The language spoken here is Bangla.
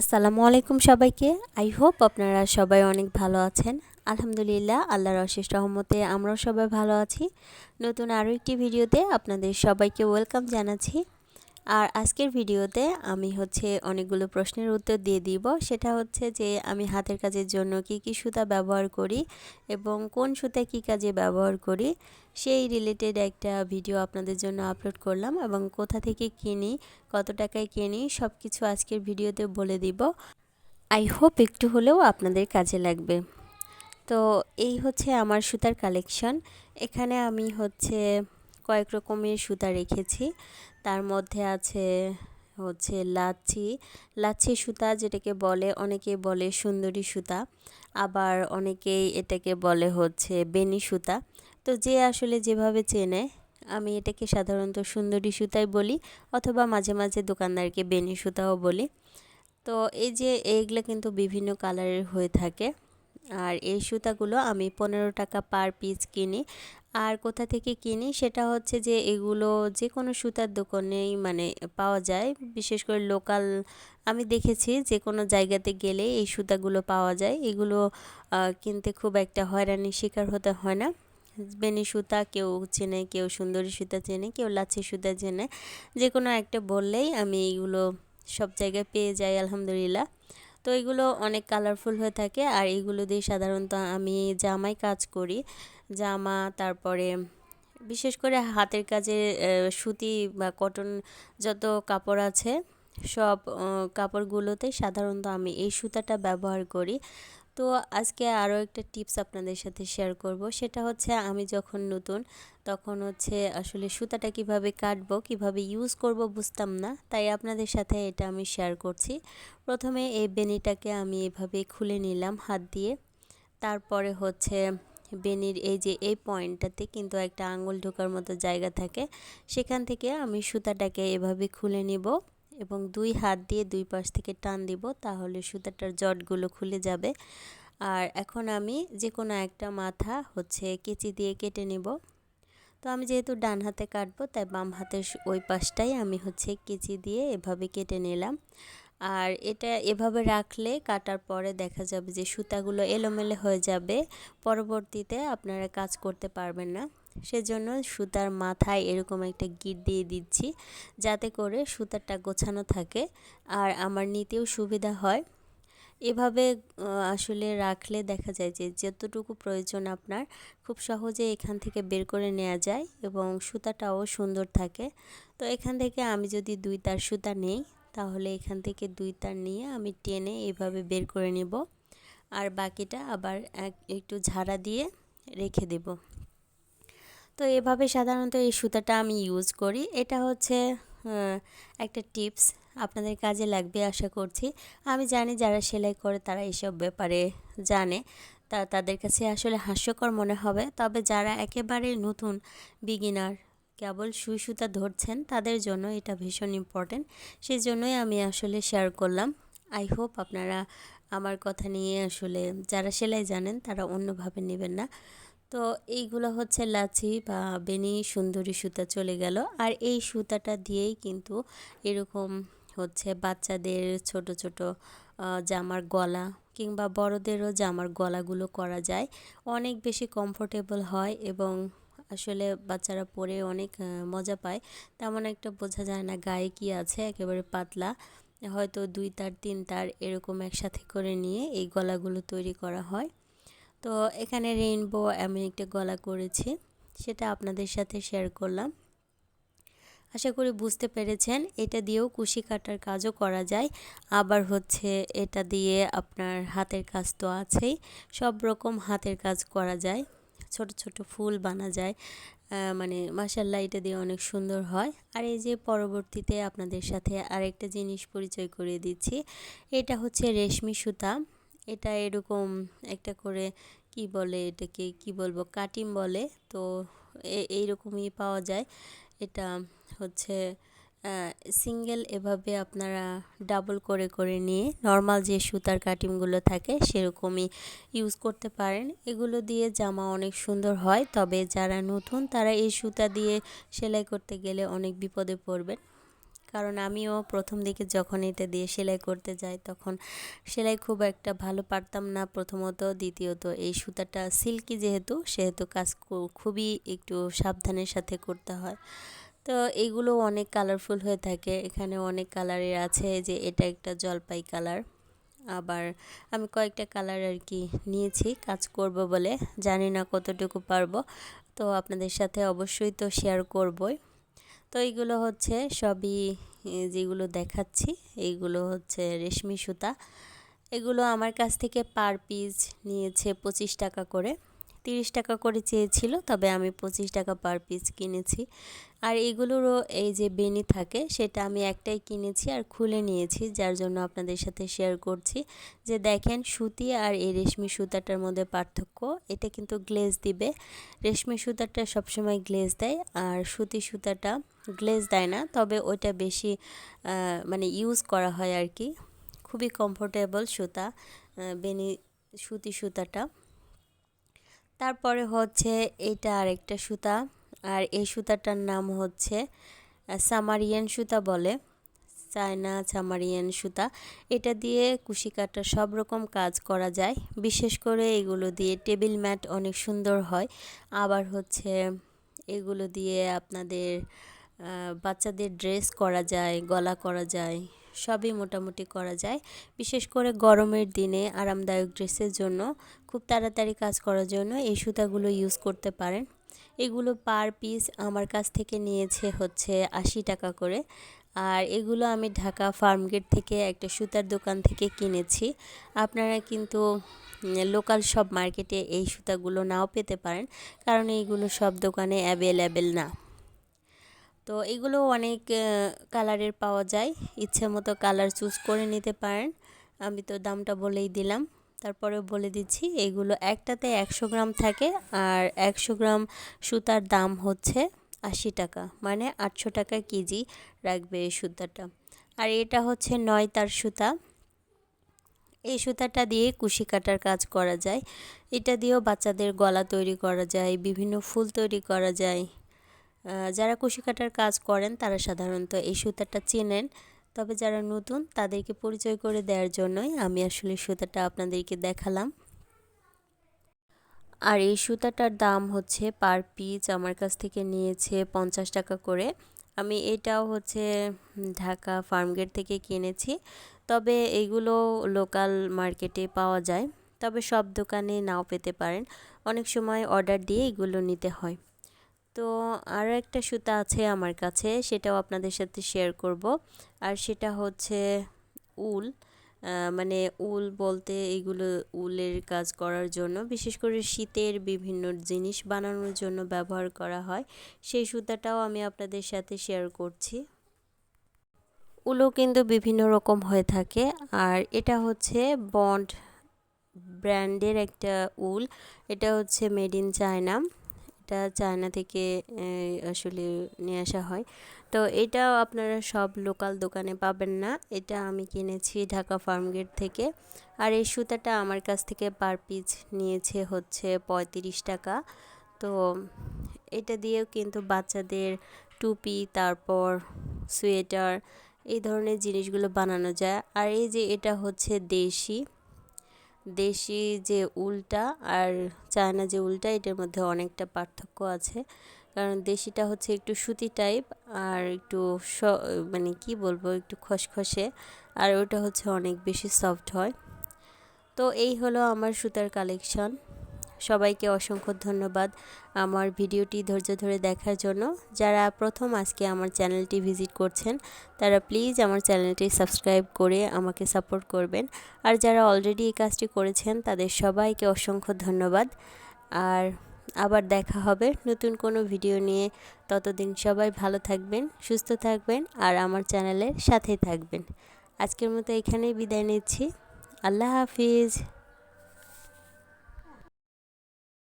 আসসালামু আলাইকুম সবাইকে। আই হোপ আপনারা সবাই অনেক ভালো আছেন। আলহামদুলিল্লাহ, আল্লাহর অশেষ রহমতে আমরাও সবাই ভালো আছি। নতুন আরও একটি ভিডিওতে আপনাদের সবাইকে ওয়েলকাম জানাচ্ছি। আর আজকের ভিডিওতে আমি হচ্ছে অনেকগুলো প্রশ্নের উত্তর দিয়ে দিব। সেটা হচ্ছে যে আমি হাতের কাজের জন্য কি কি সুতা ব্যবহার করি এবং কোন সুতা কি কাজে ব্যবহার করি, সেই রিলেটেড একটা ভিডিও আপনাদের জন্য আপলোড করলাম এবং কোথা থেকে কিনি, কত টাকায় কিনি সব কিছু আজকের ভিডিওতে বলে দিব। আই হোপ একটু হলেও আপনাদের কাজে লাগবে। তো এই হচ্ছে আমার সুতার কালেকশন এখানে আমি হচ্ছে কয়েক রকমের সুতা রেখেছি। তার মধ্যে আছে হচ্ছে লাচ্ছি। লাচ্ছি সুতা যেটাকে বলে অনেকে বলে সুন্দরী সুতা। আবার অনেকেই এটাকে বলে হচ্ছে বেনি সুতা। তো যে আসলে যেভাবে চেনে, আমি এটাকে সাধারণত সুন্দরী সুতাই বলি অথবা মাঝে মাঝে দোকানদারকে বেনি সুতাও বলি। তো এই যে এইগুলো কিন্তু বিভিন্ন কালারের হয়ে থাকে। আর এই সুতাগুলো আমি পনেরো টাকা পার পিস কিনি। আর কোথা থেকে কিনি সেটা হচ্ছে যে এগুলো যে কোনো সুতার দোকানেই মানে পাওয়া যায়। বিশেষ করে লোকাল আমি দেখেছি যে কোনো জায়গাতে গেলে এই সুতাগুলো পাওয়া যায়। এগুলো কিনতে খুব একটা হয়রানির শিকার হতে হয় না। বেনি সুতা কেউ চেনে, কেউ সুন্দরী সুতা চেনে, কেউ লাচ্ছি সুতা চেনে। যে কোনো একটা বললেই আমি এইগুলো সব জায়গায় পেয়ে যাই আলহামদুলিল্লাহ। তো এগুলো অনেক কালারফুল হয়ে থাকে আর এগুলো দিয়ে সাধারণত আমি জামাই কাজ করি। জামা, তারপরে বিশেষ করে হাতের কাজে সুতি বা কটন যত কাপড় আছে, সব কাপড়গুলোতে সাধারণত আমি এই সুতাটা ব্যবহার করি। তো আজকে আরও একটা টিপস আপনাদের সাথে শেয়ার করব, সেটা হচ্ছে আমি যখন নতুন, তখন হচ্ছে আসলে সুতাটা কীভাবে কাটবো, কীভাবে ইউজ করব বুঝতাম না, তাই আপনাদের সাথে এটা আমি শেয়ার করছি। প্রথমে এই বেনিটাকে আমি এভাবে খুলে নিলাম হাত দিয়ে, তারপরে হচ্ছে বেনির এই যে, এই পয়েন্টটাতে কিন্তু একটা আঙুল ঢোকার মতো জায়গা থাকে। সেখান থেকে আমি সুতাটাকে এভাবে খুলে নিব এবং দুই হাত দিয়ে দুই পাশ থেকে টান দিব, তাহলে সুতাটার জটগুলো খুলে যাবে। আর এখন আমি যে কোনো একটা মাথা হচ্ছে কেচি দিয়ে কেটে নেব। তো আমি যেহেতু ডান হাতে কাটবো, তাই বাম হাতের ওই পাশটাই আমি হচ্ছে কেচি দিয়ে এভাবে কেটে নিলাম। আর এটা এভাবে রাখলে কাটার পরে দেখা যাবে যে সুতাগুলো এলোমেলো হয়ে যাবে। পরবর্তীতে আপনারা কাজ করতে পারবেন না। সেজন্য সুতার মাথায় এরকম একটা গিট দিয়ে দিচ্ছি যাতে করে সুতাটা গোছানো থাকে আর আমার নিতেও সুবিধা হয়। এভাবে আসলে রাখলে দেখা যায় যে যতটুকু প্রয়োজন আপনার, খুব সহজে এখান থেকে বের করে নেওয়া যায় এবং সুতাটাও সুন্দর থাকে। তো এখান থেকে আমি যদি দুই তার সুতা নেই তাহলে এখান থেকে দুই তার নিয়ে আমি টেনে এভাবে বের করে নেব। আর বাকিটা আবার এক, একটু ঝাড়া দিয়ে রেখে দেব। তো এভাবে সাধারণত এই সুতাটা আমি ইউজ করি। এটা হচ্ছে একটা টিপস আপনাদের কাজে লাগবে আশা করছি। আমি জানি যারা সেলাই করে তারা এসব ব্যাপারে জানে, তা তাদের কাছে আসলে হাস্যকর মনে হবে। তবে যারা একেবারে নতুন বিগিনার কেবল সুই সুতা ধরছেন, তাদের জন্য এটা ভীষণ ইম্পর্টেন্ট সেই জন্যই আমি আসলে শেয়ার করলাম। আই হোপ আপনারা আমার কথা নিয়ে আসলে যারা সেলাই জানেন, তারা অন্যভাবে নেবেন না। তো এইগুলো হচ্ছে লাচি বা বেনি সুন্দরী সুতা চলে গেল। আর এই সুতাটা দিয়েই কিন্তু এরকম হচ্ছে বাচ্চাদের ছোট ছোট জামার গলা কিংবা বড়দেরও জামার গলাগুলো করা যায়। অনেক বেশি কমফোর্টেবল হয় এবং আসলে বাচ্চারা পরে অনেক মজা পায়। তেমন একটা বোঝা যায় না গায়ে কি আছে, একেবারে পাতলা। হয়তো দুই তার, তিন তার এরকম একসাথে করে নিয়ে এই গলাগুলো তৈরি করা হয়। তো এখানে রেইনবো আমি একটা গলা করেছি, সেটা আপনাদের সাথে শেয়ার করলাম। আশা করি বুঝতে পেরেছেন, এটা দিয়েও কুশি কাটার কাজও করা যায়। আবার হচ্ছে এটা দিয়ে আপনার হাতের কাজ তো আছেই, সব রকম হাতের কাজ করা যায়। ছোট ছোট ফুল বানা যায়। মানে মাসাল্লাহ এটা দিয়ে অনেক সুন্দর হয়। আর এই যে পরবর্তীতে আপনাদের সাথে আরেকটা জিনিস পরিচয় করিয়ে দিচ্ছি, এটা হচ্ছে রেশমি সুতা। এটা এরকম একটা করে কি বলে এটাকে, কি বলব, কাটিম বলে। তো এইরকমই পাওয়া যায়। এটা হচ্ছে সিঙ্গেল এভাবে আপনারা ডাবল করে করে নিয়ে নর্মাল যে সুতার কাটিংগুলো থাকে সেরকমই ইউজ করতে পারেন। এগুলো দিয়ে জামা অনেক সুন্দর হয়, তবে যারা নতুন তারা এই সুতা দিয়ে সেলাই করতে গেলে অনেক বিপদে পড়বেন। কারণ আমিও প্রথম দিকে যখন এটা দিয়ে সেলাই করতে যাই তখন সেলাই খুব একটা ভালো পারতাম না প্রথমত। দ্বিতীয়ত এই সুতাটা সিল্কি যেহেতু, সেহেতু কাজ খুবই একটু সাবধানের সাথে করতে হয়। তো এইগুলো অনেক কালারফুল হয়ে থাকে। এখানে অনেক কালারের আছে যে এটা একটা জলপাই কালার আবার আমি কয়েকটা কালার আর কি নিয়েছি, কাজ করব বলে। জানি না কতটুকু পারব, তো আপনাদের সাথে অবশ্যই তো শেয়ার করবই। তো এইগুলো হচ্ছে সবই যেগুলো দেখাচ্ছি এইগুলো হচ্ছে রেশমি সুতা। এগুলো আমার কাছ থেকে পার পিস নিয়েছে পঁচিশ টাকা করে। তিরিশ টাকা করে চেয়েছিল, তবে আমি পঁচিশ টাকা পার পিস কিনেছি। আর এগুলোরও এই যে বেনি থাকে, সেটা আমি একটাই কিনেছি আর খুলে নিয়েছি, যার জন্য আপনাদের সাথে শেয়ার করছি। যে দেখেন, সুতি আর এই রেশমি সুতাটার মধ্যে পার্থক্য, এটা কিন্তু গ্লেজ দিবে। রেশমি সুতাটা সবসময় গ্লেজ দেয়, আর সুতি সুতাটা গ্লেজ দেয় না, তবে ওইটা বেশি মানে ইউজ করা হয় আর কি। খুবই কমফোর্টেবল সুতা বেনি সুতি সুতাটা। তারপরে হচ্ছে এটা আরেকটা সুতা। আর এই সুতাটার নাম হচ্ছে সামারিয়ান সুতা বলে, চায়না সামারিয়ান সুতা। এটা দিয়ে কুশি কাটার সব রকম কাজ করা যায়। বিশেষ করে এগুলো দিয়ে টেবিল ম্যাট অনেক সুন্দর হয়। আবার হচ্ছে এগুলো দিয়ে আপনাদের বাচ্চাদের ড্রেস করা যায়, গলা করা যায়। সবই মোটামুটি করা যায়। বিশেষ করে গরমের দিনে আরামদায়ক ড্রেসের জন্য, খুব তাড়াতাড়ি কাজ করার জন্য এই সুতাগুলো ইউজ করতে পারেন। এগুলো পার পিস আমার কাছ থেকে নিয়েছে হচ্ছে আশি টাকা করে। আর এগুলো আমি ঢাকা ফার্মগেট থেকে একটা সুতার দোকান থেকে কিনেছি। আপনারা কিন্তু লোকাল সব মার্কেটে এই সুতাগুলো নাও পেতে পারেন। কারণ এইগুলো সব দোকানে অ্যাভেলেবেল না। তো এগুলো অনেক কালারের পাওয়া যায়। ইচ্ছে মতো কালার চুজ করে নিতে পারেন। আমি তো দামটা বলেই দিলাম। তারপরে বলে দিচ্ছি, এগুলো একটাতে একশো গ্রাম থাকে আর একশো গ্রাম সুতার দাম হচ্ছে আশি টাকা। মানে আটশো টাকা কেজি রাখবে এই সুতাটা। আর এটা হচ্ছে নয় তার সুতা। এই সুতাটা দিয়ে কুশি কাটার কাজ করা যায়। এটা দিয়েও বাচ্চাদের গলা তৈরি করা যায়, বিভিন্ন ফুল তৈরি করা যায়। যারা কুশি কাটার কাজ করেন, তারা সাধারণত এই সুতাটা চেনেন। তবে যারা নতুন, তাদেরকে পরিচয় করে দেওয়ার জন্যই আমি আসলে সুতাটা আপনাদেরকে দেখালাম। আর এই সুতাটার দাম হচ্ছে পার পিস, আমার কাছ থেকে নিয়েছে পঞ্চাশ টাকা করে। আমি এটাও হচ্ছে ঢাকা ফার্মগেট থেকে কিনেছি। তবে এইগুলো লোকাল মার্কেটে পাওয়া যায়। তবে সব দোকানে নাও পেতে পারেন। অনেক সময় অর্ডার দিয়ে এগুলো নিতে হয়। তো আরও একটা সুতা আছে আমার কাছে, সেটাও আপনাদের সাথে শেয়ার করব। আর সেটা হচ্ছে উল। মানে উল বলতে এগুলো উলের কাজ করার জন্য, বিশেষ করে শীতের বিভিন্ন জিনিস বানানোর জন্য ব্যবহার করা হয়। সেই সুতাটাও আমি আপনাদের সাথে শেয়ার করছি। উলও কিন্তু বিভিন্ন রকম হয়ে থাকে। আর এটা হচ্ছে বন্ড ব্র্যান্ডের একটা উল। এটা হচ্ছে মেড ইন চায়না। এটা চায়না থেকে আসলে নিয়ে আসা হয়। তো এটাও আপনারা সব লোকাল দোকানে পাবেন না। এটা আমি কিনেছি ঢাকা ফার্মগেট থেকে। আর এই সুতাটা আমার কাছ থেকে পার পিস নিয়েছে হচ্ছে পঁয়ত্রিশ টাকা। তো এটা দিয়েও কিন্তু বাচ্চাদের টুপি, তারপর সোয়েটার, এই ধরনের জিনিসগুলো বানানো যায়। আর এই যে এটা হচ্ছে দেশি দেশি যে উলটা আর চায়না যে উলটা, এটার মধ্যে অনেকটা পার্থক্য আছে। কারণ দেশিটা হচ্ছে একটু সুতি টাইপ আর একটু মানে কি বলব, একটু খসখসে। আর ওটা হচ্ছে অনেক বেশি সফট হয়। তো এই হলো আমার সুতার কালেকশন সবাইকে অসংখ্য ধন্যবাদ আমার ভিডিওটি ধৈর্য ধরে দেখার জন্য। যারা প্রথম আজকে আমার চ্যানেলটি ভিজিট করছেন, তারা প্লিজ আমার চ্যানেলটি সাবস্ক্রাইব করে আমাকে সাপোর্ট করবেন। আর যারা অলরেডি এই কাজটি করেছেন, তাদের সবাইকে অসংখ্য ধন্যবাদ। আর আবার দেখা হবে নতুন কোনো ভিডিও নিয়ে। ততদিন সবাই ভালো থাকবেন, সুস্থ থাকবেন আর আমার চ্যানেলের সাথেই থাকবেন। আজকের মতো এখানেই বিদায় নিচ্ছি। আল্লাহ হাফিজ।